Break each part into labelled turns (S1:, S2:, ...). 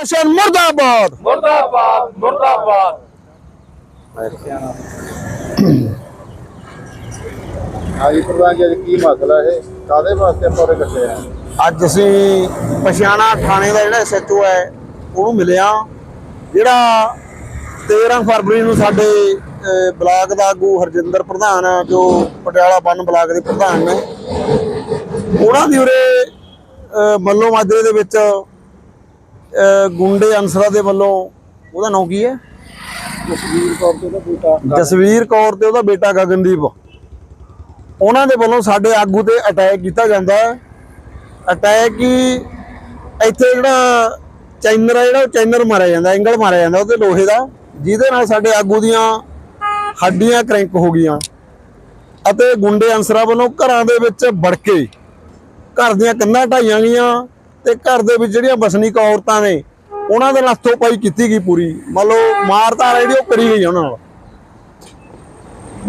S1: ਪ੍ਰਸ਼ਾਸਨ ਮੁਰਦਾਬਾਦ।
S2: ਮੁਰਦਾਬਾਦ ਮੁਰਦਾਬਾਦ।
S3: ਹਾਂਜੀ ਪ੍ਰਧਾਨ ਜੀ ਅੱਜ ਕੀ ਮਸਲਾ ਹੈ ਕਾਦੇ ਵਾਸਤੇ ਆਪਾਂ ਉਰੇ ਇਕੱਠੇ ਆ?
S1: ਅੱਜ ਅਸੀਂ ਪਛਿਆਣਾ ਥਾਣੇ ਦਾ ਜਿਹੜਾ ਐਸਐਚਓ ਹੈ ਉਹਨੂੰ ਮਿਲਿਆ। ਜਿਹੜਾ 13 ਫਰਵਰੀ ਨੂੰ ਸਾਡੇ ਬਲਾਕ ਦਾ ਆਗੂ ਹਰਜਿੰਦਰ ਪ੍ਰਧਾਨ ਆ, ਜੋ ਪਟਿਆਲਾ ਬੰਨ ਬਲਾਕ ਦੇ ਪ੍ਰਧਾਨ ਨੇ। ਉਹਨਾਂ ਦੀ ਉਰੇ ਮੱਲੋ ਮਾਜਰੇ ਦੇ ਵਿੱਚ ਗੁੰਡੇ ਅਨਸਰਾਂ ਦੇ ਵੱਲੋਂ ਉਹਦਾ ਨਾਂ ਕੀ ਹੈ?
S3: ਜਸਵੀਰ ਕੌਰ ਤੇ ਉਹਦਾ ਬੇਟਾ
S1: ਜਸਵੀਰ ਕੌਰ ਤੇ ਉਹਦਾ ਬੇਟਾ ਗਗਨਦੀਪ। ਉਹਨਾਂ ਦੇ ਵੱਲੋਂ ਸਾਡੇ ਆਗੂ ਤੇ ਅਟੈਕ ਕੀਤਾ ਜਾਂਦਾ ਹੈ। ਅਟੈਕ ਹੀ ਇੱਥੇ ਜਿਹੜਾ ਚੈਨਰ ਆ ਜਿਹੜਾ ਚੈਨਰ ਮਾਰਿਆ ਜਾਂਦਾ ਐਂਗਲ ਮਾਰਿਆ ਜਾਂਦਾ ਉਹਦੇ ਲੋਹੇ ਦਾ ਜਿਹਦੇ ਨਾਲ ਸਾਡੇ ਆਗੂ ਦੀਆਂ ਹੱਡੀਆਂ ਕ੍ਰੈਂਕ ਹੋ ਗਈਆਂ। ਅਤੇ ਗੁੰਡੇ ਅਨਸਰਾਂ ਵੱਲੋਂ ਘਰਾਂ ਦੇ ਵਿੱਚ ਵੜ ਕੇ ਘਰ ਦੀਆਂ ਕੰਧਾਂ ਢਾਈਆਂ ਗਈਆਂ। ਤੇ ਘਰ ਦੇ ਵਿੱਚ ਜਿਹੜੀਆਂ ਵਸਨੀਕ ਔਰਤਾਂ ਨੇ, ਉਹਨਾਂ ਦੇ ਨਾਲ ਪਾਈ ਕੀਤੀ ਗਈ ਪੂਰੀ। ਮੰਨ ਲਓ ਮਾਰਤਾ ਜਿਹੜੀ ਉਹ ਕਰੀ ਗਈ ਉਹਨਾਂ ਨਾਲ।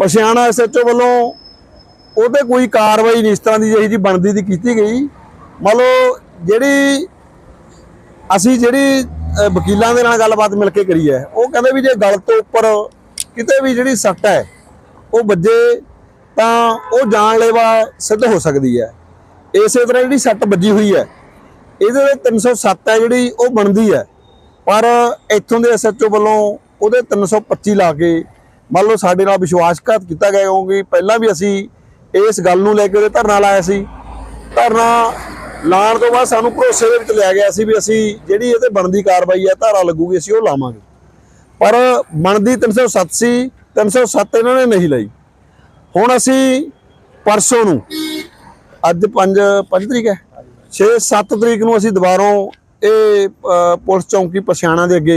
S1: ਪਛਿਆਣਾ ਐਸਐਚਓ ਵੱਲੋਂ ਉਹਤੇ ਕੋਈ ਕਾਰਵਾਈ ਨਹੀਂ ਇਸ ਤਰ੍ਹਾਂ ਦੀ ਜਿਹੀ ਜੀ ਬਣਦੀ ਦੀ ਕੀਤੀ ਗਈ। ਮੰਨ ਲਓ, ਜਿਹੜੀ ਅਸੀਂ ਜਿਹੜੀ ਵਕੀਲਾਂ ਦੇ ਨਾਲ ਗੱਲਬਾਤ ਮਿਲ ਕੇ ਕਰੀ ਹੈ, ਉਹ ਕਹਿੰਦੇ ਵੀ ਜੇ ਗਲ ਤੋਂ ਉੱਪਰ ਕਿਤੇ ਵੀ ਜਿਹੜੀ ਸੱਟ ਹੈ, ਉਹ ਵੱਜੇ ਤਾਂ ਉਹ ਜਾਨਲੇਵਾ ਸਿੱਧ ਹੋ ਸਕਦੀ ਹੈ। ਇਸੇ ਤਰ੍ਹਾਂ ਜਿਹੜੀ ਸੱਟ ਵੱਜੀ ਹੋਈ ਹੈ ਇਹਦੇ ਵਿੱਚ 307 ਹੈ ਜਿਹੜੀ, ਉਹ ਬਣਦੀ ਹੈ। ਪਰ ਇੱਥੋਂ ਦੇ ਐਸਐਚਓ ਵੱਲੋਂ ਉਹਦੇ 325 ਲਾ ਕੇ, ਮੰਨ ਲਓ ਸਾਡੇ ਨਾਲ ਵਿਸ਼ਵਾਸਘਾਤ ਕੀਤਾ ਗਿਆ ਕਿਉਂਕਿ ਪਹਿਲਾਂ ਵੀ ਅਸੀਂ ਇਸ ਗੱਲ ਨੂੰ ਲੈ ਕੇ ਉਹਦੇ ਧਰਨਾ ਲਾਇਆ ਸੀ। ਧਰਨਾ ਲਾਉਣ ਤੋਂ ਬਾਅਦ ਸਾਨੂੰ ਭਰੋਸੇ ਦੇ ਵਿੱਚ ਲਿਆ ਗਿਆ ਸੀ ਵੀ ਅਸੀਂ ਜਿਹੜੀ ਇਹਦੇ ਬਣਦੀ ਕਾਰਵਾਈ ਹੈ, ਧਾਰਾ ਲੱਗੂਗੀ, ਅਸੀਂ ਉਹ ਲਾਵਾਂਗੇ। ਪਰ ਬਣਦੀ 307 ਸੀ 307 ਇਹਨਾਂ ਨੇ ਨਹੀਂ ਲਈ। ਹੁਣ ਅਸੀਂ ਪਰਸੋਂ ਨੂੰ, ਅੱਜ 5 5 ਤਰੀਕ ਹੈ? 6 7 ਤਰੀਕ ਨੂੰ ਅਸੀਂ ਦੁਬਾਰੋਂ ਇਹ ਪੁਲਿਸ ਚੌਂਕੀ ਪਛਾਣਾ ਦੇ ਅੱਗੇ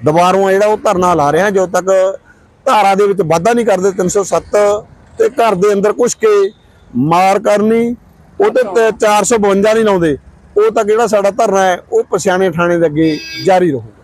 S1: ਦੁਬਾਰੋਂ ਜਿਹੜਾ ਉਹ ਧਰਨਾ ਲਾ ਰਹੇ ਹਾਂ ਜਦੋਂ ਤੱਕ ਧਾਰਾ ਦੇ ਵਿੱਚ ਵਾਧਾ ਨਹੀਂ ਕਰਦੇ 307 ਤੇ ਘਰ ਦੇ ਅੰਦਰ ਕੁਛ ਕੇ ਮਾਰ ਕਰਨੀ ਉਹ ਤੇ ਤ- 452 ਨਹੀਂ ਲਾਉਂਦੇ ਉਹ ਤੱਕ ਜਿਹੜਾ ਸਾਡਾ ਧਰਨਾ ਹੈ ਉਹ ਪਛਾਣੇ ਥਾਣੇ ਦੇ ਅੱਗੇ ਜਾਰੀ ਰਹੂਗਾ।